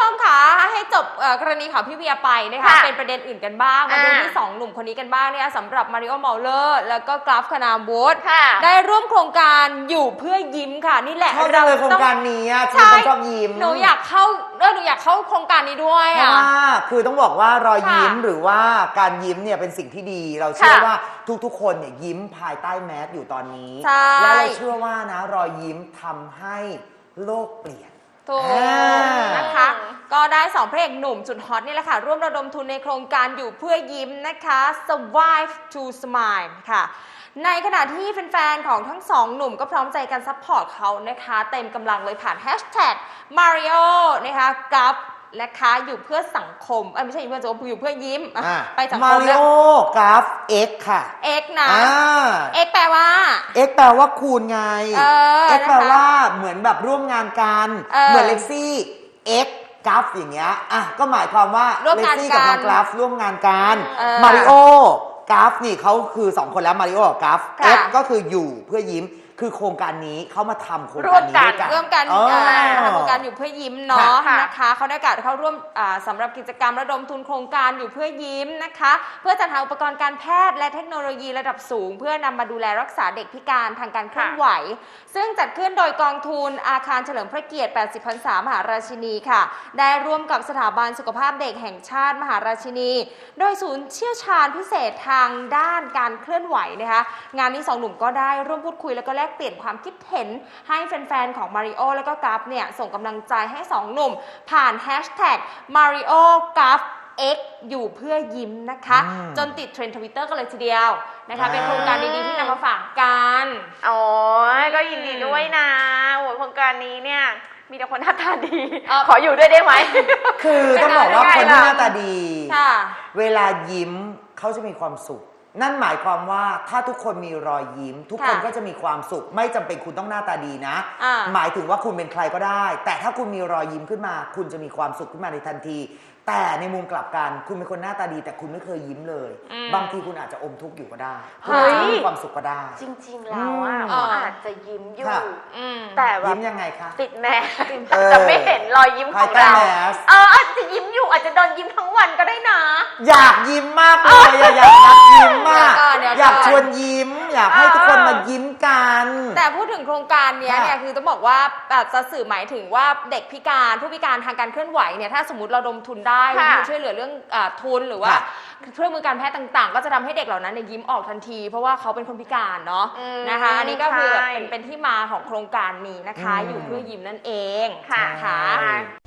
บเอ่อกรณีข่าวพี่เวียไปนะคะ ค่ะเป็นประเด็นอื่นกันบ้างมาดูอ่า ที่สองหนุ่มคนนี้กันบ้างนะคะสำหรับมาริโอเมาเลอร์แล้วก็กราฟคณาวุฒิค่ะ ได้ร่วมโครงการอยู่เพื่อยิ้มค่ะนี่แหละชอบจังเลยโครงการนี้อะคือใช่คนชอบยิ้มหนูอยากเข้าเออหนูอยากเข้าโครงการนี้ด้วยเพราะอะว่าคือต้องบอกว่ารอยยิ้มค่ะหรือว่าการยิ้มเนี่ยเป็นสิ่งที่ดี เราเชื่อค่ะว่าทุกๆ คนเนี่ยยิ้มภายใต้แมสอยู่ตอนนี้ ใช่ และเราเชื่อว่านะรอยยิ้มทำให้โลกเปลี่ยน ถูกอ่าน นะคะ ก็ได้สองพระเอกหนุ่มจุดฮอตนี่แหละค่ะ ร่วมระดมทุนในโครงการอยู่เพื่อยิ้มนะคะ survive to smile ค่ะในขณะที่แฟนๆ ของทั้งสองหนุ่มก็พร้อมใจกันซัพพอร์ตเขานะคะ เต็มกำลังเลยผ่านแฮชแท็ก Mario นะคะกับนะคะอยู่เพื่อสังคมเอ้ยไม่ใช่อยู่เพื่อสังคมอยู่เพื่อยิ้มอะอะไปสังคมามริแล้วโอกราฟเอ็กค่ะเอ็กนะอ่าเอ็กแปลว่าเอ็กแปลว่าคูณไงเออเอ็กนะคะแปลว่าเหมือนแบบร่วมงานกันเออเหมือนเล็กซี่เอ็ก กราฟอย่างเงี้ยอะก็หมายความว่าร่วมเล็กงานซี่กับกันน้องกราฟร่วมงานกันเออมาริโอกราฟนี่เขาคือสองคนแล้วมาริโอกับกราฟค่ะ เอ็กก็คืออยู่เพื่อยิ้ม คือโครงการนี้เขามาทำโครงร่กาวรมนี้กันด้วยกันร่วมกันอ๋อเอ่อทำโครงการอยู่เพื่อยิ้มเนาะค่ะ นะคะเขาได้กาสเข้าร่วมอ่าสำหรับกิจกรรมระดมทุนโครงการอยู่เพื่อยิ้มนะคะ เพื่อจัดหาอุปกรณ์การแพทย์และเทคโนโลยีระดับสูง เพื่อนำมาดูแลรักษาเด็กพิการทางการเคลื่อนไหว ซึ่งจัดขึ้นโดยกองทุนอาคารเฉลิมพระเกียรติ 80พรรษามหาราชินีค่ะ ได้ร่วมกับสถาบันสุขภาพเด็กแห่งชาติมหาราชินี โดยศูนย์เชี่ยวชาญพิเศษทางด้านการเคลื่อนไหวนะคะ งานนี้สองหนุ่มก็ได้ร่วมพูดคุยแล้วก็แลกเปลี่ยนความคิดเห็นให้แฟนๆ ของมาริโอแล้วก็กราฟเนี่ยส่งกำลังใจให้สองหนุ่ม ผ่านแฮชแท็กมาริโอกราฟ X อยู่เพื่อยิ้มนะคะอืมจนติดเทรนด์ทวิตเตอร์กันเลยทีเดียวนะคะอ่าเป็นโครงการดีๆที่นำมาฝากกันอ๋อก็ยินดีด้วยนะโอ้ยโครงการนี้เนี่ยมีแต่คนหน้าตาดีเอ่อขออยู่ด้วยได้ไหม คือต้องบอกว่าได้คนไงที่ล่ะหน้าตาดีค่ะเวลายิ้มเขาจะมีความสุข นั่นหมายความว่าถ้าทุกคนมีรอยยิ้ม ทุกคนค่ะก็จะมีความสุข ไม่จำเป็นคุณต้องหน้าตาดีนะ อ่า หมายถึงว่าคุณเป็นใครก็ได้ แต่ถ้าคุณมีรอยยิ้มขึ้นมา คุณจะมีความสุขขึ้นมาในทันที แต่ในมุมกลับกัน คุณเป็นคนหน้าตาดี แต่คุณไม่เคยยิ้มเลย อืมบางทีคุณอาจจะอมทุกข์อยู่ก็ได้เฮ้ยคุณอาจจะไม่มีความสุขก็ได้ จริงๆแล้วอะอืมเขาอาจจะยิ้มอยู่ ค่ะ อืม แต่แบยิ้บมยังไงคะ ติดแมสเออ จะไม่เห็นรอยยิ้มขภาอยงใต้เรา แมส เอออาจจะยิ้ม อยู่อาจจะโดนยิ้มทั้งวันก็ได้นะ อยากยิ้มมากเลยอะอยากนัดยิ้มมากเดี๋ยวก่อนเดี๋ยวก่อน อยากชวนยิ้ม อยากให้ทุกคนมายิ้มกัน แต่พูดถึงโครงการเนี้ยค่ะเนี่ยคือต้องบอกว่าอาจจะสื่อหมายถึงว่าเด็กพิการผู้พิการทางการเคลื่อนไหวเนี่ยถ้าสมมติเราดมทุนได้ค่ะ ช่วยเหลือเรื่องอาทุนหรือว่าค่ะ เครื่องมือการแพทย์ต่างๆ ก็จะทำให้เด็กเหล่านั้นเนี่ยยิ้มออกทันที เพราะว่าเขาเป็นคนพิการเนาะอืมนะคะอันนี้ก็คือแบบใช่เป็นเป็นที่มาของโครงการนี้นะคะ อืม อยู่เพื่อยิ้มนั่นเองค่ะค่ะใช่